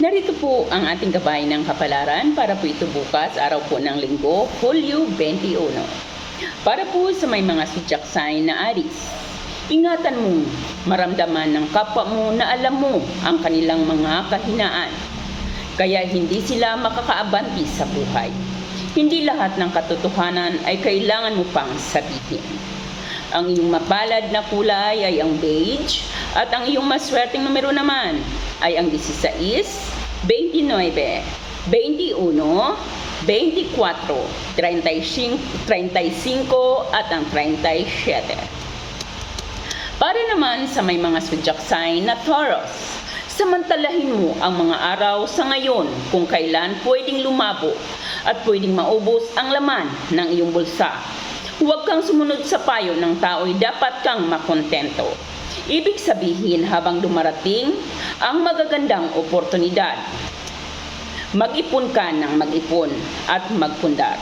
Narito po ang ating gabay ng kapalaran para po ito bukas, araw po ng linggo, Hulyo 21. Para po sa may mga sudyak sign na aris, ingatan mo, maramdaman ng kapwa mo na alam mo ang kanilang mga kahinaan. Kaya hindi sila makakaabanti sa buhay. Hindi lahat ng katotohanan ay kailangan mo pang sabihin. Ang iyong mapalad na kulay ay ang beige at ang iyong maswerteng numero naman ay ang 16, 29, 21, 24, 35, 35 at ang 37. Para naman sa may mga zodiac sign na Taurus, samantalahin mo ang mga araw sa ngayon kung kailan pwedeng lumabo at pwedeng maubos ang laman ng iyong bulsa. Huwag kang sumunod sa payo ng tao'y dapat kang makontento. Ibig sabihin habang dumarating ang magagandang oportunidad. Mag-ipon ka ng mag-ipon at magpundar.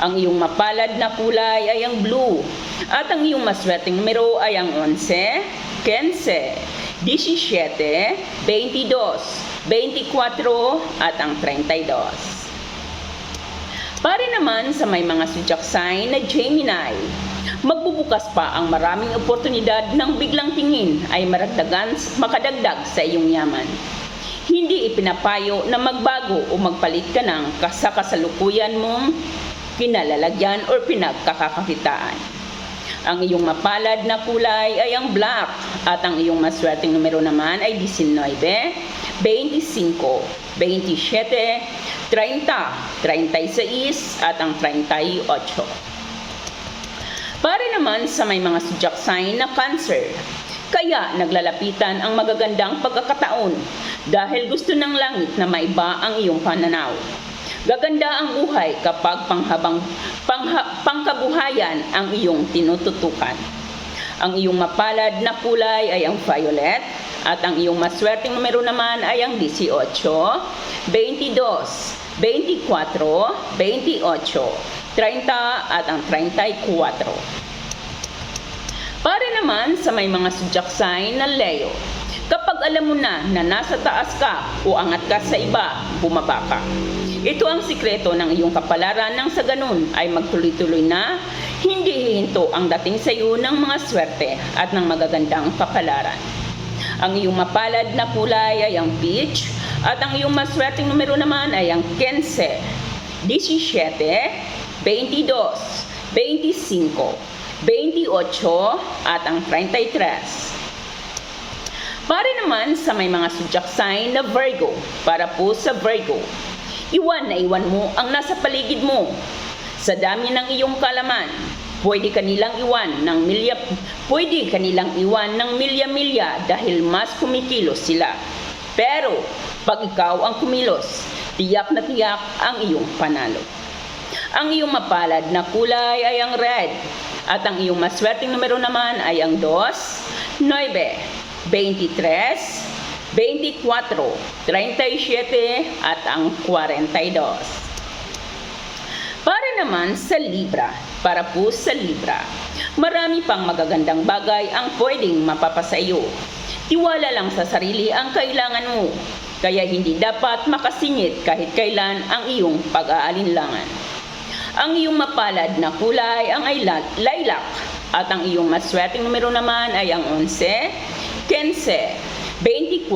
Ang iyong mapalad na kulay ay ang blue at ang iyong maswerteng numero ay ang 11, 15, 17, 22, 24 at ang 32. Pare naman sa may mga zodiac sign na Gemini, magbubukas pa ang maraming oportunidad ng biglang tingin ay maragdagan, makadagdag sa iyong yaman. Hindi ipinapayo na magbago o magpalit ka ng kasakasalukuyan mong kinalalagyan o pinagkakakakitaan. Ang iyong mapalad na kulay ay ang black at ang iyong maswerteng numero naman ay 19, 25, 27, 30, 36 at ang 38. Para naman sa may mga zodiac sign na cancer, kaya naglalapitan ang magagandang pagkakataon dahil gusto ng langit na maiba ang iyong pananaw. Gaganda ang buhay kapag panghabang pangha, pangkabuhayan ang iyong tinututukan. Ang iyong mapalad na kulay ay ang violet at ang iyong maswerteng numero naman ay ang 18, 22, 24, 28, 30 at ang 34. Para naman sa may mga zodiac sign na Leo, kapag alam mo na na nasa taas ka o angat ka sa iba, bumaba ka. Ito ang sikreto ng iyong kapalaran nang sa ganun ay magtuloy-tuloy na hindi hihinto ang dating sa iyo ng mga swerte at ng magagandang kapalaran. Ang iyong mapalad na kulay ay ang peach at ang iyong maswerteng numero naman ay ang 15, 17, 22, 25, 28 at ang 33. Para naman sa may mga zodiac sign na Virgo, para po sa Virgo, iwan na iwan mo ang nasa paligid mo. Sa dami ng iyong kalaman, pwede kanilang iwan ng milya, pwede kanilang iwan ng milya-milya dahil mas kumikilos sila. Pero, pag ikaw ang kumilos, tiyak na tiyak ang iyong panalo. Ang iyong mapalad na kulay ay ang red at ang iyong maswerteng numero naman ay ang 2, 9, 23, 24, 37 at ang 42. Para naman sa Libra, para po sa Libra, marami pang magagandang bagay ang pwedeng mapapasa iyo. Tiwala lang sa sarili ang kailangan mo, kaya hindi dapat makasingit kahit kailan ang iyong pag-aalinlangan. Ang iyong mapalad na kulay ang ay lilac at ang iyong maswerteng numero naman ay ang 11, 15, 24,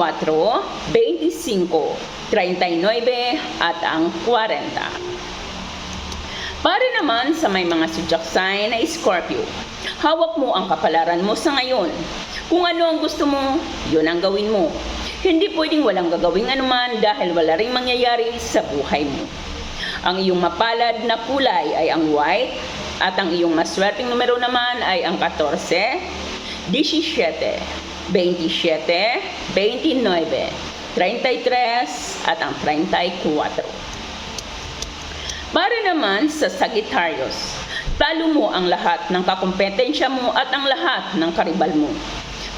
25, 39 at ang 40. Para naman sa may mga zodiac sign na Scorpio, hawak mo ang kapalaran mo sa ngayon. Kung ano ang gusto mo, yun ang gawin mo. Hindi pwedeng walang gagawing anuman dahil wala ring mangyayari sa buhay mo. Ang iyong mapalad na kulay ay ang white at ang iyong maswerteng numero naman ay ang 14, 17, 27, 29, 33 at ang 34. Para naman sa Sagittarius, talo mo ang lahat ng kakompetensya mo at ang lahat ng karibal mo.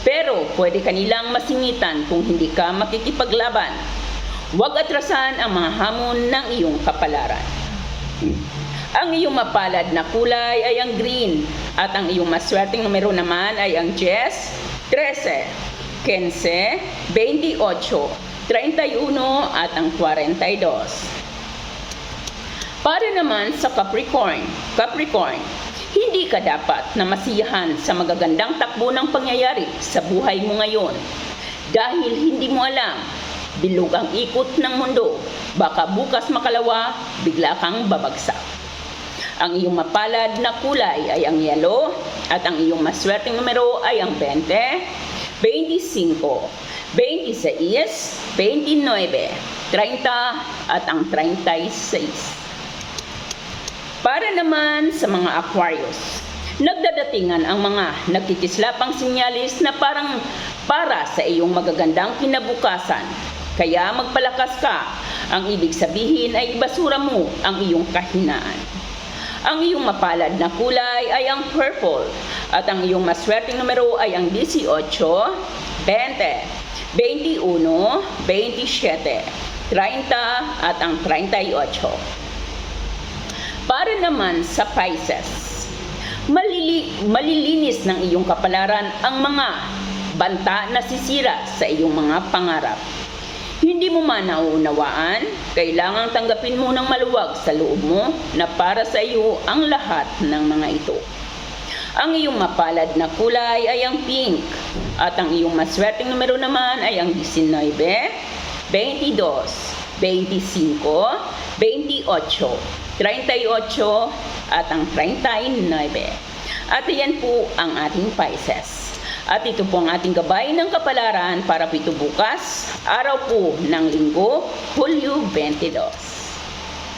Pero pwede kanilang masingitan kung hindi ka makikipaglaban. Huwag atrasan ang mga hamon ng iyong kapalaran. Ang iyong mapalad na kulay ay ang green at ang iyong maswerteng numero naman ay ang 10, 13, 15, 28, 31 at ang 42. Para naman sa Capricorn, Capricorn, hindi ka dapat na masiyahan sa magagandang takbo ng pangyayari sa buhay mo ngayon. Dahil hindi mo alam, bilog ang ikot ng mundo. Baka bukas makalawa, bigla kang babagsak. Ang iyong mapalad na kulay ay ang yellow at ang iyong maswerteng numero ay ang 20, 25, 26, 29, 30 at ang 36. Para naman sa mga Aquarius, nagdadatingan ang mga nagtitislapang sinyalis na parang para sa iyong magagandang kinabukasan. Kaya magpalakas ka. Ang ibig sabihin ay ibasura mo ang iyong kahinaan. Ang iyong mapalad na kulay ay ang purple at ang iyong maswerteng numero ay ang 18, 20, 21, 27, 30 at ang 38. Para naman sa Pisces, malili, malilinis ng iyong kapalaran ang mga banta na sisira sa iyong mga pangarap. Hindi mo man nauunawaan, kailangang tanggapin mo ng maluwag sa loob mo na para sa iyo ang lahat ng mga ito. Ang iyong mapalad na kulay ay ang pink at ang iyong maswerteng numero naman ay ang 19, 22, 25, 28, 38 at ang 39. At iyan po ang ating Pisces. At ito po ang ating gabay ng kapalaran para pito bukas, araw po ng linggo, Hulyo 22.